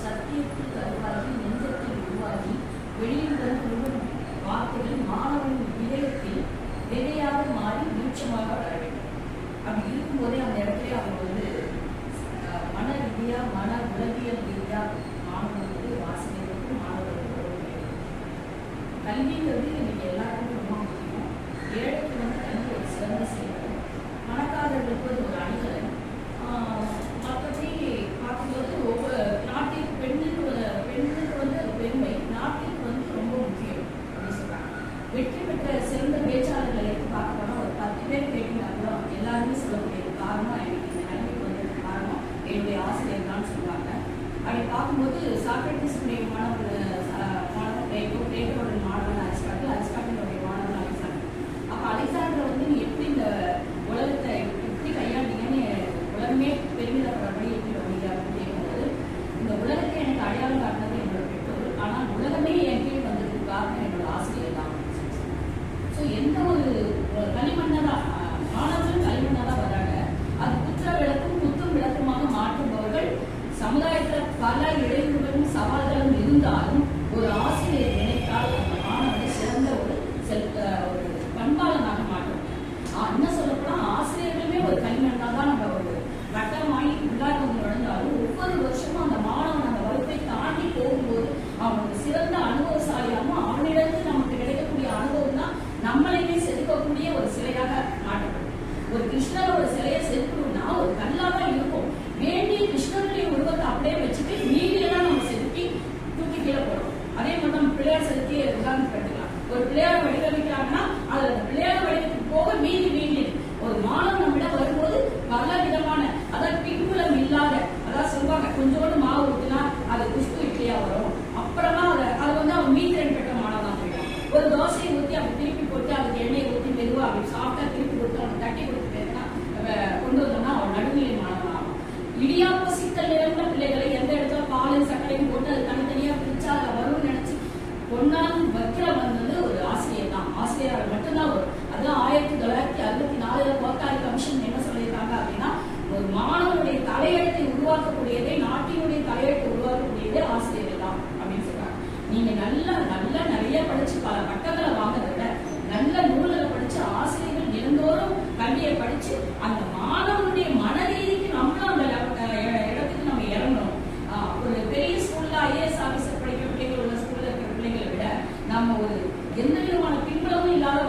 சத்தியத்தில் கருவாகி நெஞ்சத்தில் உருவாகி வெளியுடன் விழும் வார்த்தைகள் மாணவனின் இதயத்தில் விதையாக மாறி வீச்சமாக வர வேண்டும் அப்படி இருக்கும்போதே அந்த இடத்துல அவங்க வந்து அஹ், மன ரீதியா மன உளவியல் ரீதியா மாணவர்களுக்கு வாசகர்களுக்கு மாணவர்களுக்கு கல்விங்கிறது இன்னைக்கு எல்லாருக்கும் ரொம்ப முக்கியம் ஏழைக்கு வந்து கல்வி ஒரு சிறந்த செயல் பணக்காரர்களுக்கு என்னுடைய ஆசிரியர் தான் சொல்லுவாங்க. அப்படி பார்க்கும்போது சாக்ரட்டிஸ் மூலியமான ஒரு சவால்களும் இருந்தாலும் ஒரு ஆசிரியர் பிள்ளையார் வடிவமைக்கிறாங்கன்னா அதுல அந்த பிள்ளையார் வடிவத்துக்கு போக மீதி மீதி ஒரு மாணவன் நம்மிடம் வரும்போது பல விதமான அதாவது பின்புலம் இல்லாத அதாவது சொல்லுவாங்க கொஞ்சோண்டு மாவு ஊற்றினா அது குஷ்பு இட்லியா வரும். அப்புறமா அதை அது வந்து அவன் மீத்திரன் பெற்ற மாணவன் போயிடும் ஒரு தோசையை ஊற்றி அவன் திருப்பி போட்டு அதுக்கு எண்ணெயை ஊற்றி மெதுவா அப்படி சாப்பிட்டா திருப்பி கொடுத்து அவன் தட்டி கொடுத்து பேருனா கொண்டு வந்தோம்னா அவன் நடுநிலை மாணவன் ஆகும் இடியாப்ப சிக்கல் நிறைந்த பிள்ளைகளை எந்த இடத்துல பாலும் சக்கரையும் போட்டு அது தனித்தனியா பிரிச்சா அதுல வரும்னு நினைச்சு ஒன்னாவது உருவாக்கக்கூடியதே நாட்டினுடைய தலையெழுத்து உருவாக்கக்கூடியதே ஆசிரியர் தான் அப்படின்னு சொல்றாங்க. நீங்க நல்ல நல்ல நிறைய படிச்சு பல பட்டங்களை வாங்குறத விட நல்ல நூல்களை படிச்சு ஆசிரியர்கள் தினந்தோறும் கல்வியை படிச்சு அந்த மாணவனுடைய மன ரீதிக்கு நம்மளும் அந்த இடத்துக்கு நம்ம இறங்கணும். ஒரு பெரிய ஸ்கூல்ல ஐஏஎஸ் ஆபீசர் படிக்கிற பிள்ளைகள் உள்ள ஸ்கூல்ல இருக்கிற பிள்ளைங்களை விட நம்ம ஒரு எந்த விதமான பின்புலமும் இல்லாத